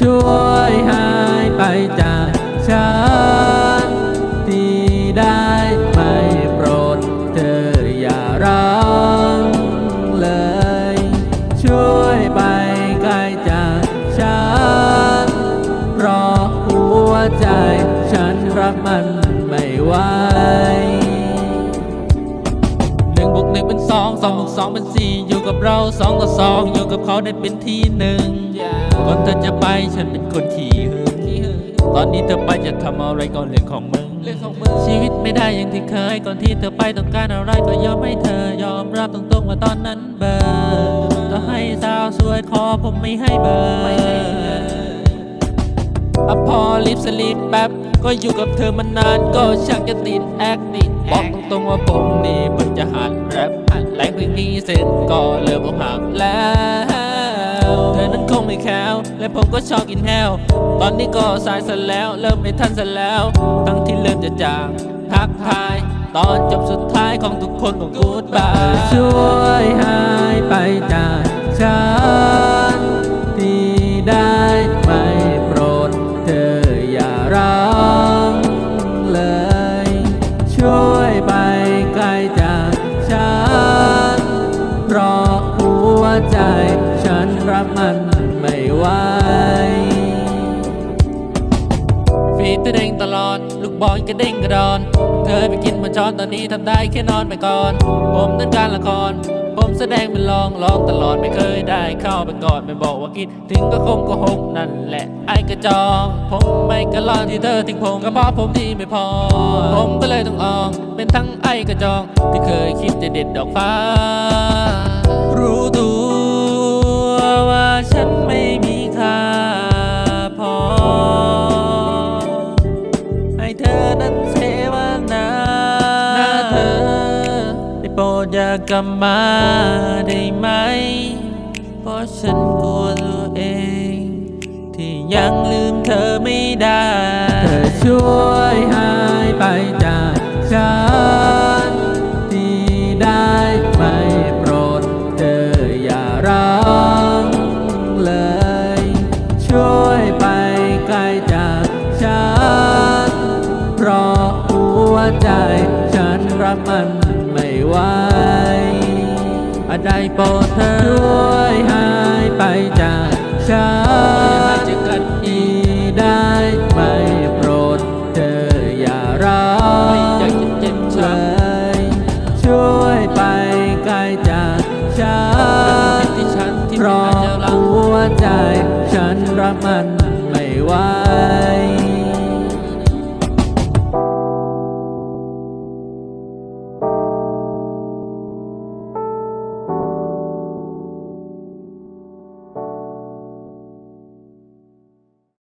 ช่วยหายไปจากฉันที่ได้ไม่โปรดเธออย่าร้องเลย ช่วยไปไกลจากฉันเพราะหัวใจฉันรักมัน เป็นสี่อยู่กับเราสองต่อสองอยู่กับเขาได้เป็นที่หนึ่งก่อนเธอจะไปฉันเป็นคนขี้หึงตอนนี้เธอไปจะทำอะไรก็เรื่องของมึงเรื่องของมึงชีวิตไม่ได้อย่างที่เคย ก่อนที่เธอไปต้องการอะไรก็ยอมให้เธอยอมรับตรงๆว่าตอนนั้นเบอร์ต่อให้สาวสวยขอผมไม่ให้เบอร์ อะพอลิฟสลีปแป๊บ ก็อยู่กับเธอมานานก็ชักจะติดแอคติดบอกตรงๆว่าผมนี่เพิ่งจะหัดแรปหันแรงเพลงนี้เสร็จก็เริ่มอกหักแล้ว เธอนั้นคงไม่แคล้วและผมก็ชอบกินแฮวตอนนี้ก็สายซะแล้ว เริ่มไม่ทันซะแล้ว ทั้งที่เริ่มจะจางทักทายตอนจบสุดท้ายของทุกคนของกูดบายช่วยหายไปจาก รับมันไม่ไหวฟีดเด้งตลอด ลูกบอลกระเด้งกระดอนเธอไปกินมาช้อนตอนนี้ทำได้แค่นอนไปก่อน ผมนั้นการละคร ผมแสดงเป็นรองรองตลอดไม่เคยได้เข้าไปกอนไม่บอกว่าคิด ถึงก็คงก็หกนั่นแหละ ไอ้กระจอง ผมไม่กระลอนที่เธอทิ้งผมก็เพราะผมที่ไม่พอ ผมก็เลยต้องออง เป็นทั้งไอ้กระจอง ที่เคยคิดจะเด็ดดอกฟ้า รู้ตัว อย่ากลับมาได้ไหม เพราะฉันกลัวตัวเอง ที่ยังลืมเธอไม่ได้ เธอช่วยหายไปจากฉัน ที่ได้ไม่โปรดเธออย่าร้องเลย ช่วยไปไกลจากฉัน เพราะหัวใจฉันรับมันไม่ไหว ได้โปรดเธอช่วยหายไปจากฉันจอกันอีได้ไม่โปรดเธออย่าร้อกอยากจะเจ็บเลช้ยช่วยไปไกลจากฉันที่ฉันที่เพราะอาจะรักหัวใจฉันรับมัน